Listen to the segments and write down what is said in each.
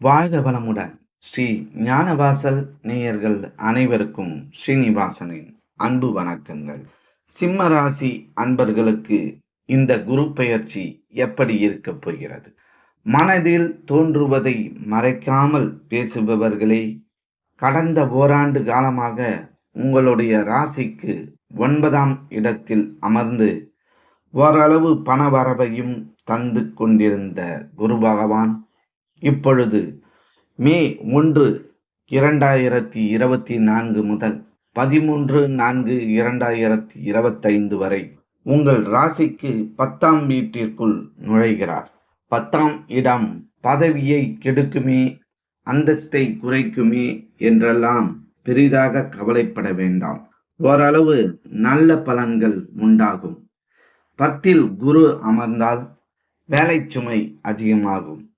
வாழ்க வளமுடன். ஸ்ரீ ஞானவாசல் நேயர்கள் அனைவருக்கும் ஸ்ரீனிவாசனின் அன்பு வணக்கங்கள். சிம்ம ராசி அன்பர்களுக்கு இந்த குரு பெயர்ச்சி எப்படி இருக்கப் போகிறது? மனதில் தோன்றுவதை மறைக்காமல் பேசுபவர்களே கடந்த ஓராண்டு காலமாக உங்களுடைய ராசிக்கு ஒன்பதாம் இடத்தில் அமர்ந்து ஓரளவு பண வரவையும் தந்து கொண்டிருந்த குரு பகவான் இப்பொழுது மே ஒன்று இரண்டாயிரத்தி இருபத்தி நான்கு முதல் பதிமூன்று நான்கு இரண்டாயிரத்தி இருபத்தைந்து வரை உங்கள் ராசிக்கு பத்தாம் வீட்டிற்குள் நுழைகிறார். பத்தாம் இடம் பதவியை கெடுக்குமே அந்தஸ்தை குறைக்குமே என்றெல்லாம் பெரிதாக கவலைப்பட வேண்டாம். ஓரளவு நல்ல பலன்கள் உண்டாகும். பத்தில் குரு அமர்ந்தால் வேலை சுமை அதிகமாகும்.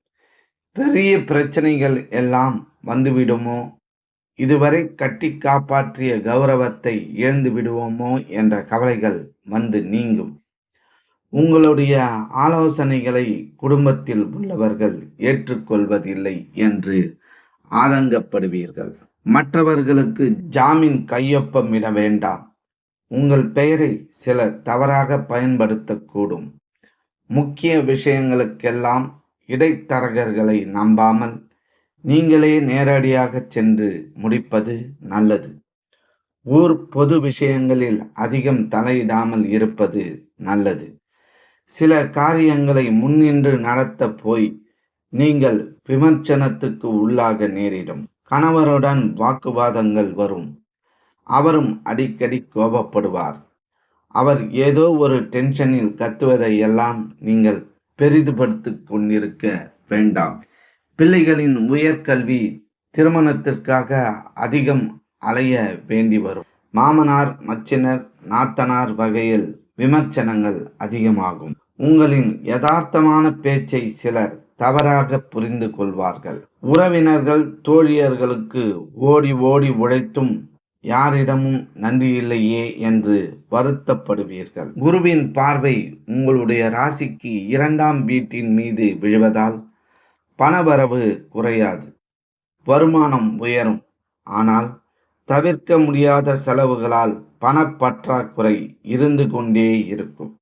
பெரிய பிரச்சனைகள் எல்லாம் வந்துவிடுமோ? இதுவரை கட்டி காப்பாற்றிய கௌரவத்தை இழந்து விடுவோமோ என்ற கவலைகள் வந்து நீங்கும். உங்களுடைய ஆலோசனைகளை குடும்பத்தில் உள்ளவர்கள் ஏற்றுக்கொள்வதில்லை என்று ஆதங்கப்படுவீர்கள். மற்றவர்களுக்கு ஜாமீன் கையொப்பமிட வேண்டாம். உங்கள் பெயரை சிலர் தவறாக பயன்படுத்தக்கூடும். முக்கிய விஷயங்களுக்கெல்லாம் இடைத்தரகர்களை நம்பாமல் நீங்களே நேரடியாக சென்று முடிப்பது நல்லது. ஊர் பொது விஷயங்களில் அதிகம் தலையிடாமல் இருப்பது நல்லது. சில காரியங்களை முன்னின்று நடத்த போய் நீங்கள் விமர்சனத்துக்கு உள்ளாக நேரிடும். கணவருடன் வாக்குவாதங்கள் வரும். அவரும் அடிக்கடி கோபப்படுவார். அவர் ஏதோ ஒரு டென்ஷனில் கத்துவதை எல்லாம் நீங்கள் பெரிதுபடுத்தி கொண்டிருக்க வேண்டாம். பிள்ளைகளின் உயர்கல்வி திருமணத்திற்காக அதிகம் அலைய வேண்டி வரும். மாமனார் மச்சினர் நாத்தனார் வகையில் விமர்சனங்கள் அதிகமாகும். உங்களின் யதார்த்தமான பேச்சை சிலர் தவறாக புரிந்து கொள்வார்கள். உறவினர்கள் தோழியர்களுக்கு ஓடி ஓடி உழைத்தும் யாரிடமும் நன்றி இல்லையே என்று வருத்தப்படுவீர்கள். குருவின் பார்வை உங்களுடைய ராசிக்கு இரண்டாம் வீட்டின் மீது விழுவதால் பணவரவு குறையாது. வருமானம் உயரும். ஆனால் தவிர்க்க முடியாத செலவுகளால் பணப்பற்றாக்குறை இருந்து கொண்டே இருக்கும்.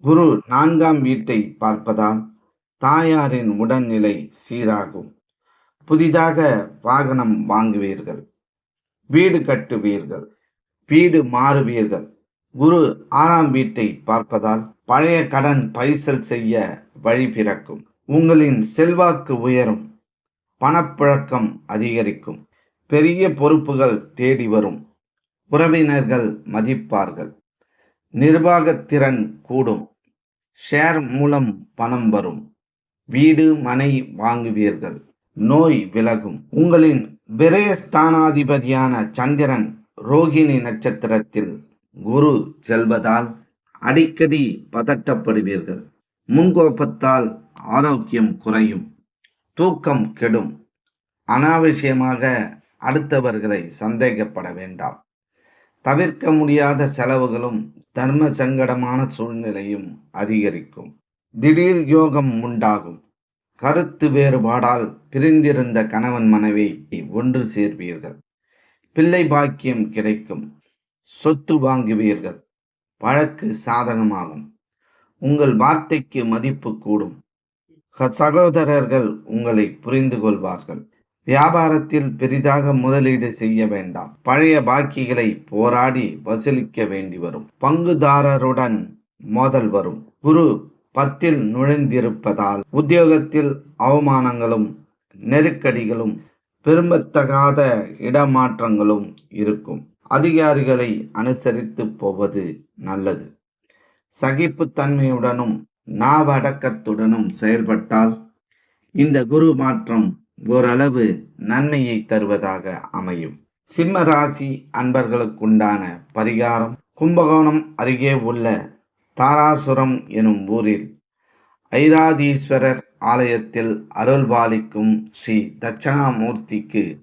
குரு நான்காம் வீட்டை பார்ப்பதால் தாயாரின் உடல்நிலை சீராகும். புதிதாக வாகனம் வாங்குவீர்கள். வீடு கட்டுவீர்கள். வீடு மாறுவீர்கள். குரு ஆறாம் வீட்டை பார்ப்பதால் பழைய கடன் பைசல் செய்ய வழி பிறக்கும். உங்களின் செல்வாக்கு உயரும். பணப்புழக்கம் அதிகரிக்கும். பெரிய பொறுப்புகள் தேடி வரும். உறவினர்கள் மதிப்பார்கள். நிர்வாகத்திறன் கூடும். ஷேர் மூலம் பணம் வரும். வீடு மனை வாங்குவீர்கள். நோய் விலகும். உங்களின் விரயஸ்தானாதிபதியான சந்திரன் ரோகிணி நட்சத்திரத்தில் குரு செல்வதால் அடிக்கடி பதட்டப்படுவீர்கள். முன்கோபத்தால் ஆரோக்கியம் குறையும். தூக்கம் கெடும். அனாவசியமாக அடுத்தவர்களை சந்தேகப்பட வேண்டாம். தவிர்க்க முடியாத செலவுகளும் தர்ம சங்கடமான சூழ்நிலையும் அதிகரிக்கும். திடீர் யோகம் உண்டாகும். கருத்து வேறுபாடால் பிரிந்திருந்த கணவன் மனைவி ஒன்று சேர்வீர்கள். பிள்ளை பாக்கியம் கிடைக்கும். சொத்து வாங்குவீர்கள். வழக்கு சாதகமாகும். உங்கள் வார்த்தைக்கு மதிப்பு கூடும். சகோதரர்கள் உங்களை புரிந்து கொள்வார்கள். வியாபாரத்தில் பெரிதாக முதலீடு செய்ய வேண்டாம். பழைய பாக்கிகளை போராடி வசூலிக்க வேண்டி வரும். பங்குதாரருடன் மோதல் வரும். குரு பத்தில் நுழைந்திருப்பதால் உத்தியோகத்தில் அவமானங்களும் நெருக்கடிகளும் விரும்பத்தகாத இடமாற்றங்களும் இருக்கும். அதிகாரிகளை அனுசரித்து போவது நல்லது. சகிப்புத்தன்மையுடனும் நாவடக்கத்துடனும் செயல்பட்டால் இந்த குரு மாற்றம் ஓரளவு நன்மையை தருவதாக அமையும். சிம்ம ராசி அன்பர்களுக்குண்டான பரிகாரம் கும்பகோணம் அருகே உள்ள தாராசுரம் எனும் ஊரில் ஐராதீஸ்வரர் ஆலயத்தில் அருள்பாலிக்கும் ஸ்ரீ தட்சணாமூர்த்திக்கு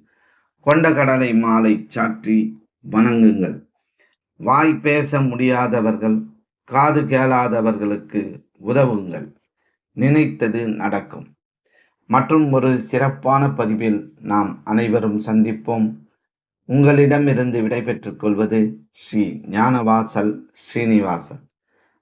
கொண்டகடலை மாலை சாற்றி வணங்குங்கள். வாய் பேச முடியாதவர்கள் காது கேளாதவர்களுக்கு உதவுங்கள். நினைத்தது நடக்கும். மற்றும் ஒரு சிறப்பான பதிவில் நாம் அனைவரும் சந்திப்போம். உங்களிடமிருந்து விடைபெற்றுக் கொள்வது ஸ்ரீ ஞானவாசல் ஸ்ரீனிவாசன்.